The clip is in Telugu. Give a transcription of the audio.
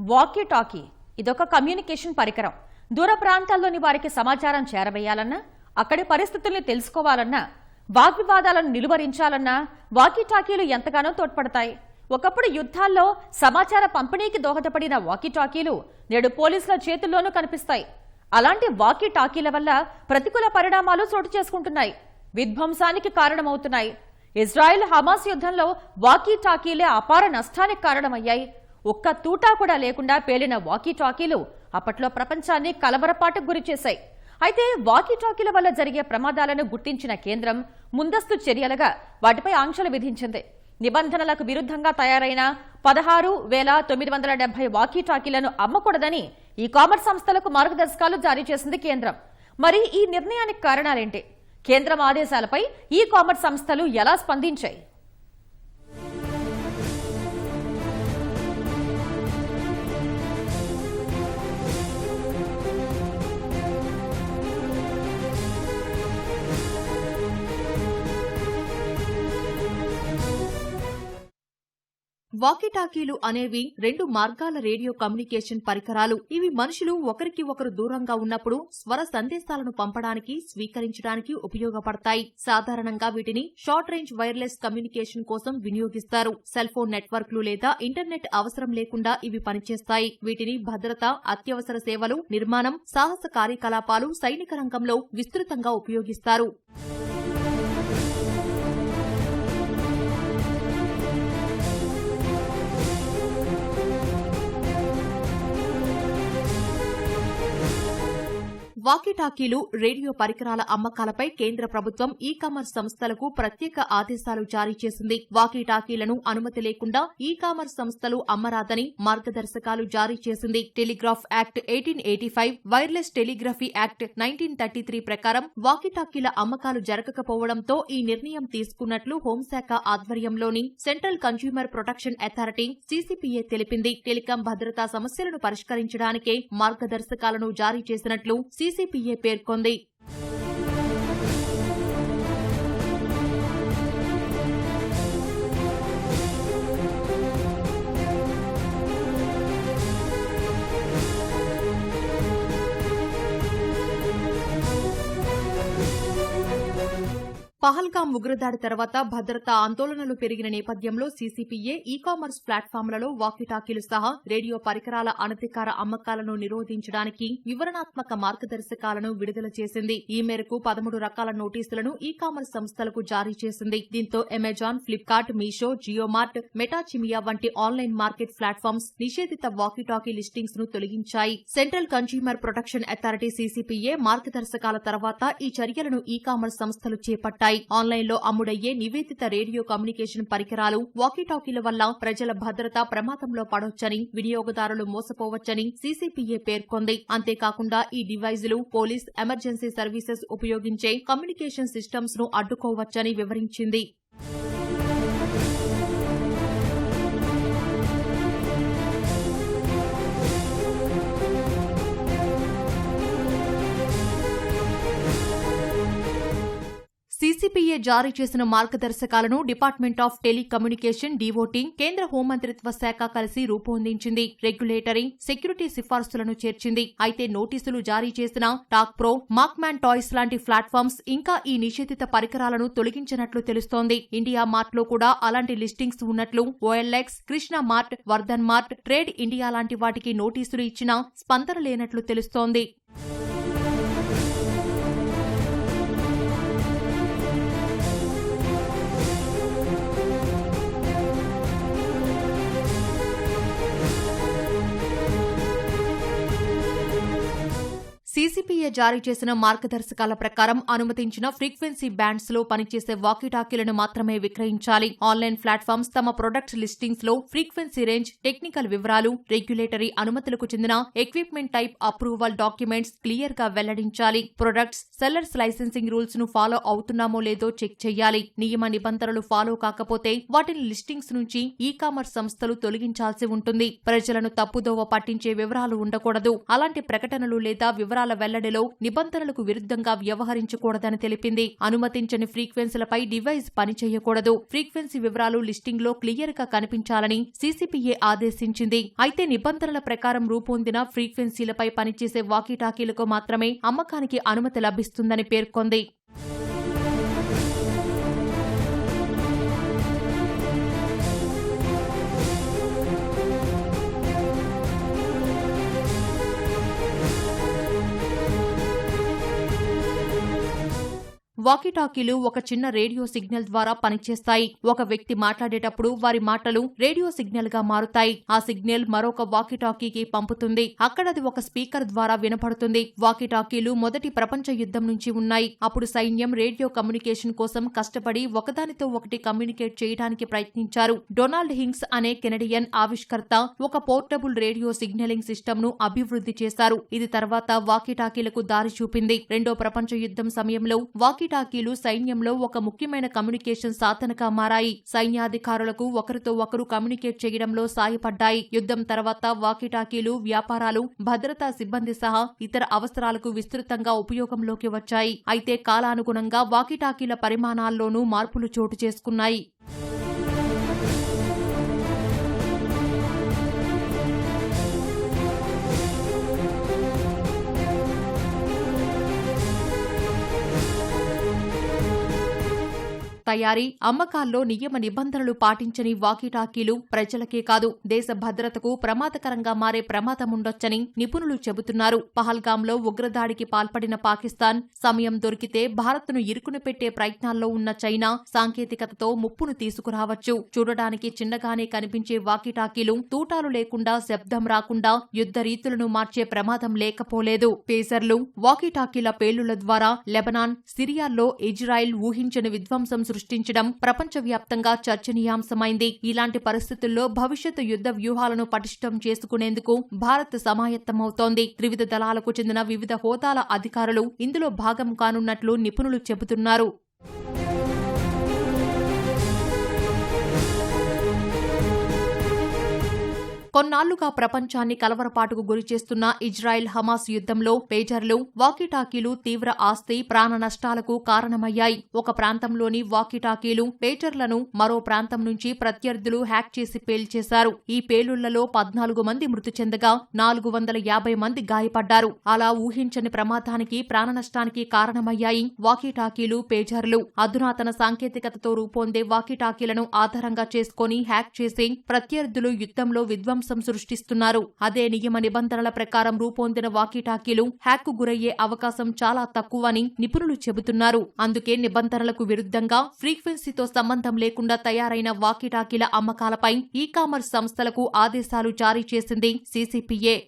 వాకీ టాకీ ఇదొక కమ్యూనికేషన్ పరికరం. దూర ప్రాంతాల్లోని వారికి సమాచారం చేరవేయాలన్నా అక్కడి పరిస్థితుల్ని తెలుసుకోవాలన్నా వాగ్వివాదాలను నిలువరించాలన్నా వాకీ టాకీలు ఎంతగానో తోడ్పడతాయి. ఒకప్పుడు యుద్ధాల్లో సమాచార పంపిణీకి దోహదపడిన వాకీ టాకీలు నేడు పోలీసుల చేతుల్లోనూ కనిపిస్తాయి. అలాంటి వాకీ టాకీల వల్ల ప్రతికూల పరిణామాలు చోటు చేసుకుంటున్నాయి. విధ్వంసానికి కారణమవుతున్నాయి. ఇజ్రాయెల్ హమాస్ యుద్ధంలో వాకీ టాకీలే అపార నష్టానికి కారణమయ్యాయి. ఒక్క తూటా కూడా లేకుండా పేలిన వాకీ టాకీలు అప్పట్లో ప్రపంచాన్ని కలవరపాటుకు గురిచేశాయి. అయితే వాకీ టాకీల వల్ల జరిగే ప్రమాదాలను గుర్తించిన కేంద్రం ముందస్తు చర్యలుగా వాటిపై ఆంక్షలు విధించింది. నిబంధనలకు విరుద్ధంగా తయారైన పదహారు వేల తొమ్మిది వందల డెబ్బై వాకీ టాకీలను అమ్మకూడదని ఈ కామర్స్ సంస్థలకు మార్గదర్శకాలు జారీ చేసింది కేంద్రం. మరి ఈ నిర్ణయానికి కారణాలేంటి? కేంద్రం ఆదేశాలపై ఈ కామర్స్ సంస్థలు ఎలా స్పందించాయి? వాకీటాకీలు అనేవి రెండు మార్గాల రేడియో కమ్యూనికేషన్ పరికరాలు. ఇవి మనుషులు ఒకరికి ఒకరు దూరంగా ఉన్నప్పుడు స్వర సందేశాలను పంపడానికి స్వీకరించడానికి ఉపయోగపడతాయి. సాధారణంగా వీటిని షార్ట్ రేంజ్ వైర్లెస్ కమ్యూనికేషన్ కోసం వినియోగిస్తారు. సెల్ ఫోన్ నెట్వర్క్లు లేదా ఇంటర్నెట్ అవసరం లేకుండా ఇవి పనిచేస్తాయి. వీటిని భద్రత అత్యవసర సేవలు నిర్మాణం సాహస కార్యకలాపాలు సైనిక రంగంలో విస్తృతంగా ఉపయోగిస్తారు. వాకీటాకీలు రేడియో పరికరాల అమ్మకాలపై కేంద్ర ప్రభుత్వం ఈ కామర్స్ సంస్థలకు ప్రత్యేక ఆదేశాలు జారీ చేసింది. వాకీటాకీలను అనుమతి లేకుండా ఈ కామర్స్ సంస్థలు అమ్మరాదని మార్గదర్శకాలు జారీ చేసింది. Telegraph Act eighteen eighty five Wireless Telegraphy Act nineteen thirty three ప్రకారం వాకీటాకీల అమ్మకాలు జరగకపోవడంతో ఈ నిర్ణయం తీసుకున్నట్లు హోంశాఖ ఆధ్వర్యంలోని Central Consumer Protection Authority CCPA తెలిపింది. టెలికాం భద్రతా సమస్యలను పరిష్కరించడానికే మార్గదర్శకాలను జారీ చేసినట్లు సీసీపీఏ పేర్కొంది పహల్గాం ఉగ్రదాడి తర్వాత భద్రతా ఆందోళనలు పెరిగిన నేపథ్యంలో సీసీపీఏ ఈ కామర్స్ ప్లాట్ఫామ్లలో వాకిటాకీలు సహా రేడియో పరికరాల అనధికార అమ్మకాలను నిరోధించడానికి వివరణాత్మక మార్గదర్శకాలను విడుదల చేసింది. ఈ మేరకు పదమూడు రకాల నోటీసులను ఈ కామర్స్ సంస్థలకు జారీ చేసింది. దీంతో అమెజాన్ ఫ్లిప్కార్ట్ మీషో జియోమార్ట్ మెటాచిమియా వంటి ఆన్లైన్ మార్కెట్ ప్లాట్ఫామ్స్ నిషేధిత వాకిటాకీ లిస్టింగ్స్ను తొలగించాయి. Central Consumer Protection Authority CCPA మార్గదర్శకాల తర్వాత ఈ చర్యలను ఈ కామర్స్ సంస్థలు చేపట్టాయి. ఆన్లైన్లో అమ్ముడయ్యే నివేదిత రేడియో కమ్యూనికేషన్ పరికరాలు వాకీటాకీల వల్ల ప్రజల భద్రత ప్రమాదంలో పడొచ్చని వినియోగదారులు మోసపోవచ్చని సీసీపీఏ పేర్కొంది. అంతేకాకుండా ఈ డివైజులు పోలీస్ ఎమర్జెన్సీ సర్వీసెస్ ఉపయోగించే కమ్యూనికేషన్ సిస్టమ్స్ను అడ్డుకోవచ్చని వివరించింది. సీసీపీఏ జారీ చేసిన మార్గదర్శకాలను డిపార్ట్మెంట్ ఆఫ్ టెలికమ్యూనికేషన్ డివోటింగ్ కేంద్ర హోంమంత్రిత్వ శాఖ కలిసి రూపొందించింది. రెగ్యులేటరీ సెక్యూరిటీ సిఫార్సులను చేర్చింది. అయితే నోటీసులు జారీ చేసిన టాక్ ప్రో మాక్మ్యాన్ టాయ్స్ లాంటి ప్లాట్ఫామ్స్ ఇంకా ఈ నిషేధిత పరికరాలను తొలగించినట్లు తెలుస్తోంది. ఇండియా మార్ట్లో కూడా అలాంటి లిస్టింగ్స్ ఉన్నట్లు OLX Krishna Mart Vardhan Mart Trade India లాంటి వాటికి నోటీసులు ఇచ్చినా స్పందన లేనట్లు తెలుస్తోంది. సీసీపీఏ జారీ చేసిన మార్గదర్శకాల ప్రకారం అనుమతించిన ఫ్రీక్వెన్సీ బ్యాండ్స్లో పనిచేసే వాకీటాకీలను మాత్రమే విక్రయించాలి. ఆన్లైన్ ప్లాట్ఫామ్స్ తమ ప్రొడక్ట్ లిస్టింగ్స్లో ఫ్రీక్వెన్సీ రేంజ్ టెక్నికల్ వివరాలు రెగ్యులేటరీ అనుమతులకు చెందిన ఎక్విప్మెంట్ టైప్ అప్రూవల్ డాక్యుమెంట్స్ క్లియర్గా వెల్లడించాలి. ప్రొడక్ట్స్ సెల్లర్స్ లైసెన్సింగ్ రూల్స్ను ఫాలో అవుతున్నామో లేదో చెక్ చేయాలి. నియమ నిబంధనలు ఫాలో కాకపోతే వాటిని లిస్టింగ్స్ నుంచి ఈ కామర్స్ సంస్థలు తొలగించాల్సి ఉంటుంది. ప్రజలను తప్పుదోవ పట్టించే వివరాలు ఉండకూడదు. అలాంటి ప్రకటనలు లేదా వివరాల వెల్లడిలో నిబంధనలకు విరుద్ధంగా వ్యవహరించకూడదని తెలిపింది. అనుమతించని ఫ్రీక్వెన్సీలపై డివైస్ పనిచేయకూడదు. ఫ్రీక్వెన్సీ వివరాలు లిస్టింగ్లో క్లియర్గా కనిపించాలని సీసీపీఏ ఆదేశించింది. అయితే నిబంధనల ప్రకారం రూపొందిన ఫ్రీక్వెన్సీలపై పనిచేసే వాకీటాకీలకు మాత్రమే అమ్మకానికి అనుమతి లభిస్తుందని పేర్కొంది. వాకీటాకీలు ఒక చిన్న రేడియో సిగ్నల్ ద్వారా పనిచేస్తాయి. ఒక వ్యక్తి మాట్లాడేటప్పుడు వారి మాటలు రేడియో సిగ్నల్గా మారుతాయి. ఆ సిగ్నల్ మరొక వాకీటాకీకి పంపుతుంది. అక్కడ అది ఒక స్పీకర్ ద్వారా వినపడుతుంది. వాకీటాకీలు మొదటి ప్రపంచ యుద్ధం నుంచి ఉన్నాయి. అప్పుడు సైన్యం రేడియో కమ్యూనికేషన్ కోసం కష్టపడి ఒకదానితో ఒకటి కమ్యూనికేట్ చేయడానికి ప్రయత్నించారు. డొనాల్డ్ హింగ్స్ అనే కెనడియన్ ఆవిష్కర్త ఒక పోర్టబుల్ రేడియో సిగ్నలింగ్ సిస్టమ్ను అభివృద్ధి చేశారు. ఇది తర్వాత వాకీటాకీలకు దారి చూపింది. రెండో ప్రపంచ యుద్ధం సమయంలో టాకీలు సైన్యంలో ఒక ముఖ్యమైన కమ్యూనికేషన్ సాధనగా మారాయి. సైన్యాధికారులకు ఒకరితో ఒకరు కమ్యూనికేట్ చేయడంలో సాయపడ్డాయి. యుద్ధం తర్వాత వాకిటాకీలు వ్యాపారాలు భద్రతా సిబ్బంది సహా ఇతర అవసరాలకు విస్తృతంగా ఉపయోగంలోకి వచ్చాయి. అయితే కాలానుగుణంగా వాకిటాకీల పరిమాణాల్లోనూ మార్పులు చోటు చేసుకున్నాయి. తయారీ అమ్మకాల్లో నియమ నిబంధనలు పాటించని వాకీటాకీలు ప్రజలకే కాదు దేశ భద్రతకు ప్రమాదకరంగా మారే ప్రమాదముండొచ్చని నిపుణులు చెబుతున్నారు. పహల్గాంలో ఉగ్రదాడికి పాల్పడిన పాకిస్తాన్ సమయం దొరికితే భారత్ను ఇరుకున పెట్టే ప్రయత్నాల్లో ఉన్న చైనా సాంకేతికతతో ముప్పును తీసుకురావచ్చు. చూడడానికి చిన్నగానే కనిపించే వాకీటాకీలు తూటాలు లేకుండా శబ్దం రాకుండా యుద్ధ రీతులను మార్చే ప్రమాదం లేకపోలేదు. పేసర్లు వాకీటాకీల పేలుళ్ళ ద్వారా లెబనాన్ సిరియాల్లో ఇజ్రాయెల్ ఊహించని విధ్వంసం సృష్టించడం ప్రపంచవ్యాప్తంగా చర్చనీయాంశమైంది. ఇలాంటి పరిస్థితుల్లో భవిష్యత్తు యుద్ధ వ్యూహాలను పటిష్టం చేసుకునేందుకు భారత్ సమాయత్తమవుతోంది. త్రివిధ దళాలకు చెందిన వివిధ హోదాల అధికారులు ఇందులో భాగం కానున్నట్లు నిపుణులు చెబుతున్నారు. కొన్నాళ్ళుగా ప్రపంచాన్ని కలవరపాటుకు గురిచేస్తున్న ఇజ్రాయెల్ హమాస్ యుద్ధంలో పేజర్లు వాకిటాకీలు తీవ్ర ఆస్తి ప్రాణ నష్టాలకు కారణమయ్యాయి. ఒక ప్రాంతంలోని వాకిటాకీలు పేజర్లను మరో ప్రాంతం నుంచి ప్రత్యర్థులు హ్యాక్ చేసి పేల్చేశారు. ఈ పేలుళ్ళలో పద్నాలుగు మంది మృతి చెందగా నాలుగు వందల యాభై మంది గాయపడ్డారు. అలా ఊహించని ప్రమాదానికి ప్రాణ నష్టానికి కారణమయ్యాయి వాకిటాకీలు పేజర్లు. అధునాతన సాంకేతికతతో రూపొందే వాకిటాకీలను ఆధారంగా చేసుకుని హ్యాక్ చేసి ప్రత్యర్థులు యుద్ధంలో విధ్వంసం సృష్టిస్తున్నారు. అదే నియమ నిబంధనల ప్రకారం రూపొందిన వాకీటాకీలు హ్యాక్కు గురయ్యే అవకాశం చాలా తక్కువని నిపుణులు చెబుతున్నారు. అందుకే నిబంధనలకు విరుద్ధంగా ఫ్రీక్వెన్సీతో సంబంధం లేకుండా తయారైన వాకీటాకీల అమ్మకాలపై ఈ కామర్స్ సంస్థలకు ఆదేశాలు జారీ చేసింది సీసీపీఏ.